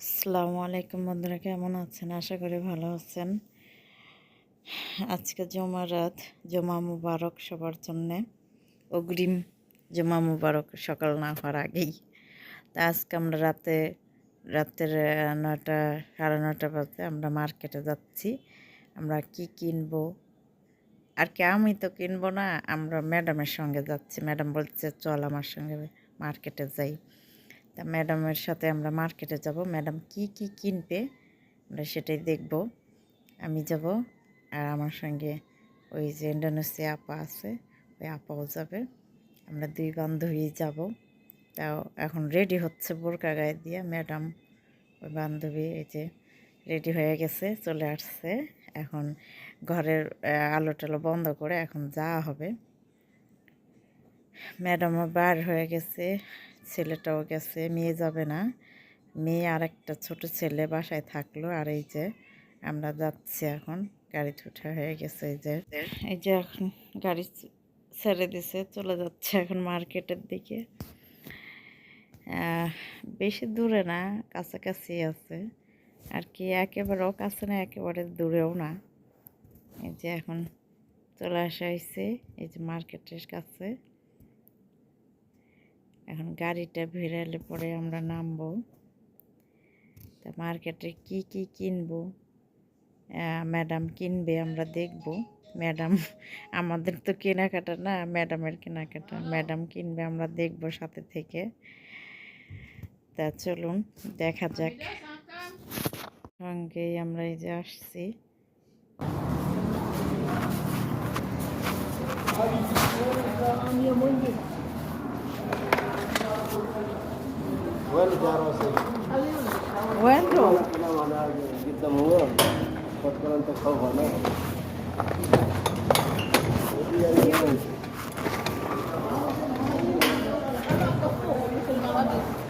আসসালামু আলাইকুম বন্ধুরা, কেমন আছেন? আশা করি ভালো আছেন। আজকে জমা রাত, জমা মুবারক সবার জন্যে। অগ্রিম জমা মুবারক সকাল না হওয়ার আগেই। তা আজকে আমরা রাতে, রাতের নটা সাড়ে নটা বাজে আমরা মার্কেটে যাচ্ছি। আমরা কি কিনবো? আর কি, আমি তো কিনবো না, আমরা ম্যাডামের সঙ্গে যাচ্ছি। ম্যাডাম বলছে, চল আমার সঙ্গে মার্কেটে যাই। তা ম্যাডামের সাথে আমরা মার্কেটে যাব। ম্যাডাম কি কি কিনবে আমরা সেটাই দেখব। আমি যাব আর আমার সঙ্গে ওই যে ইন্ডোনেশিয়া আপা আছে, ওই আপাও যাবে। আমরা দুই বান্ধবী যাব। তাও এখন রেডি হচ্ছে বোরকা গায়ে দিয়ে। ম্যাডাম, ওই বান্ধবী এই যে রেডি হয়ে গেছে, চলে আসছে। এখন ঘরের আলো টালো বন্ধ করে এখন যাওয়া হবে। ম্যাডামও বার হয়ে গেছে। ছেলেটাও গেছে, মেয়ে যাবে না। মেয়ে আর একটা ছোট ছেলে বাসায় থাকল আর এই যে আমরা যাচ্ছি এখন। গাড়ি ঠুঠা হয়ে গেছে এই যে। এই যে এখন গাড়ি ছেড়ে দিছে, চলে যাচ্ছে এখন মার্কেটের দিকে। বেশি দূরে না, কাছাকাছি আছে। আর কি একেবারেও কাছে না, একেবারে দূরেও না। এই যে এখন চলে আসা হয়েছে, এই যে মার্কেটের কাছে। এখন গাড়িটা ভেড়ালে পরে আমরা নামবো তা মার্কেটে কি কি কিনবো ম্যাডাম কিনবে আমরা দেখব ম্যাডাম আমাদের তো কেনাকাটা না ম্যাডামের কেনাকাটা ম্যাডাম কিনবে আমরা দেখব সাথে থেকে তা চলুন দেখা যাক সঙ্গেই আমরা এই যে আসছি মন্দির جار وصل؟ وين روح؟ الكلام على قدام هو فكر انت تخوف انا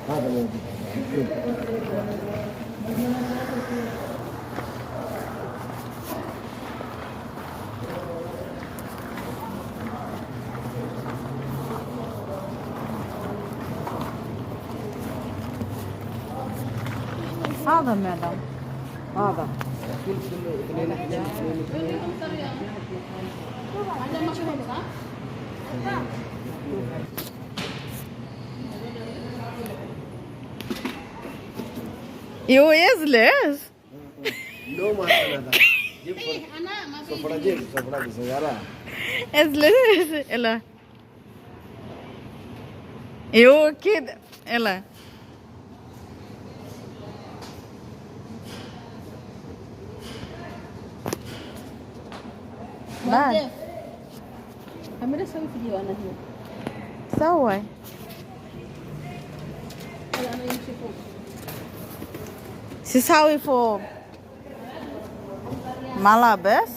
هذا موجود هذا مادام هذا يو يزلز لو ما هذا جيب سفرة جيب سفرة سيارة يزلز إلا يو Bye. I made a selfie video on it. So what? This is how we for Malabes.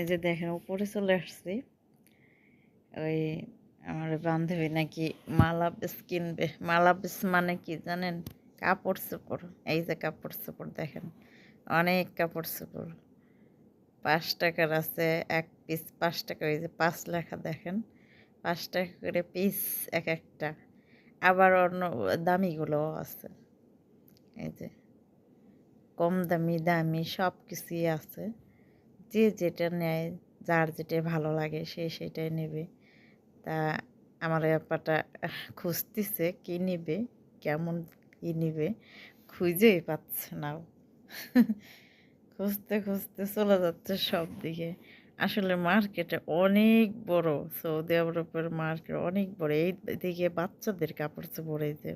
এই যে দেখেন উপরে চলে আসছি ওই আমার বান্ধবী নাকি মালাবিস কিনবে। মালাবিস মানে কি জানেন? কাপড় চোপড়। এই যে কাপড় চোপড় দেখেন, অনেক কাপড় চোপড়। পাঁচ টাকার আছে, এক পিস পাঁচ টাকা, ওই যে পাঁচ লেখা দেখেন। পাঁচ টাকা করে পিস এক একটা। আবার অন্য দামিগুলোও আছে। এই যে কম দামি দামি সব কিছুই আছে। যে যেটা নেয়, যার যেটা ভালো লাগে সে সেটাই নেবে। তা আমার ব্যাপারটা খুঁজতেছে কি নিবে, কেমন কি নিবে, খুঁজেই পাচ্ছে না খুঁজতে খুঁজতে চলে যাচ্ছে সব দিকে। আসলে মার্কেটে অনেক বড়, সৌদি আরবের মার্কেট অনেক বড়, এই দিকে বাচ্চাদের কাপড় চোপড় যে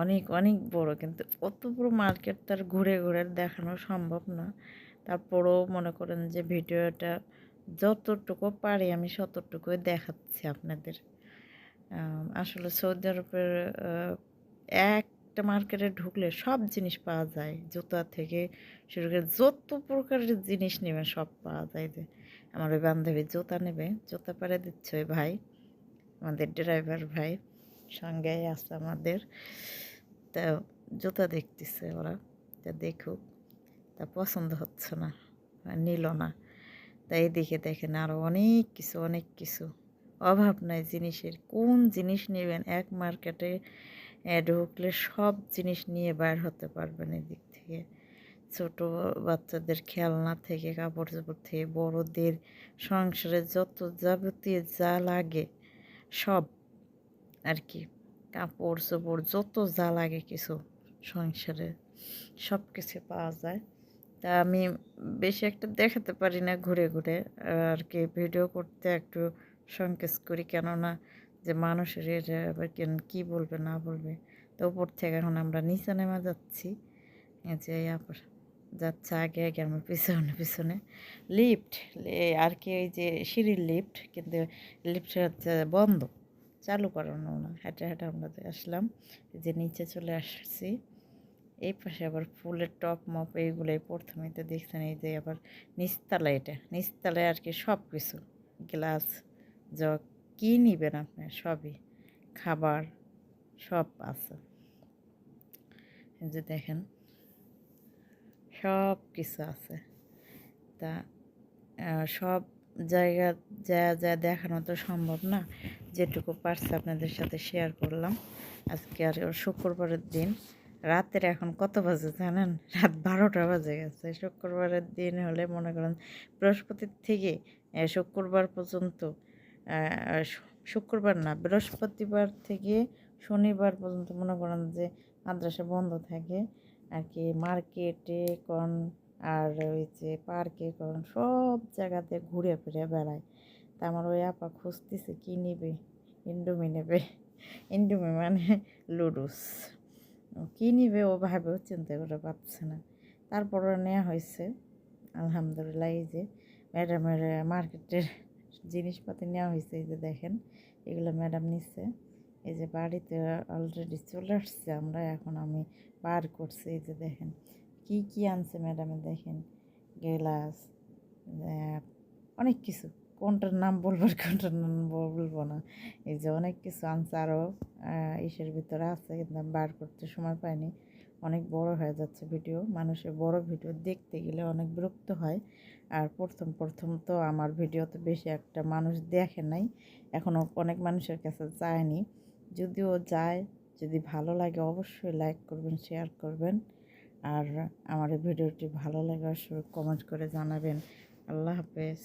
অনেক অনেক বড়, কিন্তু অত বড় মার্কেট তার ঘুরে ঘুরে দেখানো সম্ভব না। তারপরেও মনে করেন যে ভিডিওটা যতটুকু পারি আমি ততটুকুই দেখাচ্ছি আপনাদের। আসলে সৌদি আরবের একটা মার্কেটে ঢুকলে সব জিনিস পাওয়া যায়। জুতা থেকে শুরু করে যত প্রকারের জিনিস নেবে সব পাওয়া যায় যে। আমার ওই বান্ধবী জুতা নেবে, জুতা পারে দিচ্ছে ওই ভাই, আমাদের ড্রাইভার ভাই সঙ্গে আছে আমাদের। তা জুতা দেখতেছে ওরা, তা দেখুক, তা পছন্দ হচ্ছে না নিল না। তাই দেখে দেখেন আরও অনেক কিছু অনেক কিছু। অভাব নাই জিনিসের। কোন জিনিস নেবেন? এক মার্কেটে ঢুকলে সব জিনিস নিয়ে বাইর হতে পারবেন এদিক থেকে। ছোট বাচ্চাদের খেলনা থেকে কাপড় চোপড় থেকে, বড়দের সংসারে যত যাবতীয় যা লাগে সব আর কি। কাপড় চোপড় যত যা লাগে কিছু সংসারে সব কিছু পাওয়া যায়। তা আমি বেশি একটা দেখাতে পারি না ঘুরে ঘুরে। আর কি ভিডিও করতে একটু সংকেচ করি। কেননা যে মানুষের এটা কেন, কী বলবে, না বলবে। তো উপর থেকে এখন আমরা নিচে নেমে যাচ্ছি। যে আবার যাচ্ছে আগে আগে আমার পিছনে পিছনে। লিফট আর কি ওই যে সিঁড়ির লিফট, কিন্তু লিফট হচ্ছে বন্ধ। চালু করানো না। হেঁটে হেঁটে আমরা আসলাম, যে নিচে চলে আসছি। এই পাশে আবার ফুলের টপ মপ এইগুলোই প্রথমে তো দেখছেন, এই যে আবার নিচতলা এটা, নিচতলায় আর কি সব কিছু গ্লাস, জগ, কী নিবেন আপনি? সবই। খাবার, সব আছে। যে দেখেন সব কিছু আছে। তা সব জায়গা যা যা দেখানো তো সম্ভব না। যেটুকু পারছি আপনাদের সাথে শেয়ার করলাম। আজকে আর শুক্রবারের দিন রাতের এখন কত বাজে জানেন? রাত বারোটা বাজে গেছে। শুক্রবারের দিন হলে মনে করেন বৃহস্পতির থেকে শুক্রবার পর্যন্ত শুক্রবার না, বৃহস্পতিবার থেকে শনিবার পর্যন্ত মনে করেন যে মাদ্রাসা বন্ধ থাকে। আর কি মার্কেটে কোন আর যে পার্কে কোন সব জায়গাতে ঘুরে ফিরে বেড়ায়। তা আমার ওই আপা খুঁজতেছে, কী নেবে? ইন্ডোমি নেবে। ইন্ডোমি মানে লুডুস। কী নিবে ও ভাবেও চিন্তা করে পাচ্ছে না। তারপরও নেওয়া হয়েছে। আলহামদুলিল্লাহ এই যে ম্যাডামের মার্কেটের জিনিসপাতি নেওয়া হয়েছে, এই যে দেখেন, এগুলো ম্যাডাম নিচ্ছে এই যে বাড়িতে অলরেডি চলে আসছে আমরা, এখন আমি বার করছি, এই যে দেখেন, কি কি আনছে ম্যাডামে, দেখেন, গেলাস অনেক কিছু। কোনটার নাম বলব আর কোনটার নাম বলব না। এই যে অনেক কিছু আনসারও ইসের ভিতরে আছে, কিন্তু আমি বার করতে সময় পাইনি। অনেক বড় হয়ে যাচ্ছে ভিডিও। মানুষের বড় ভিডিও দেখতে গেলে অনেক বিরক্ত হয়। আর প্রথম প্রথম তো আমার ভিডিওতে বেশি একটা মানুষ দেখে নাই। এখনও অনেক মানুষের কাছে যায়নি। যদিও যায়, যদি ভালো লাগে অবশ্যই লাইক করবেন শেয়ার করবেন। আর আমার ভিডিওটি ভালো লাগে অবশ্যই কমেন্ট করে জানাবেন। আল্লাহ হাফেজ।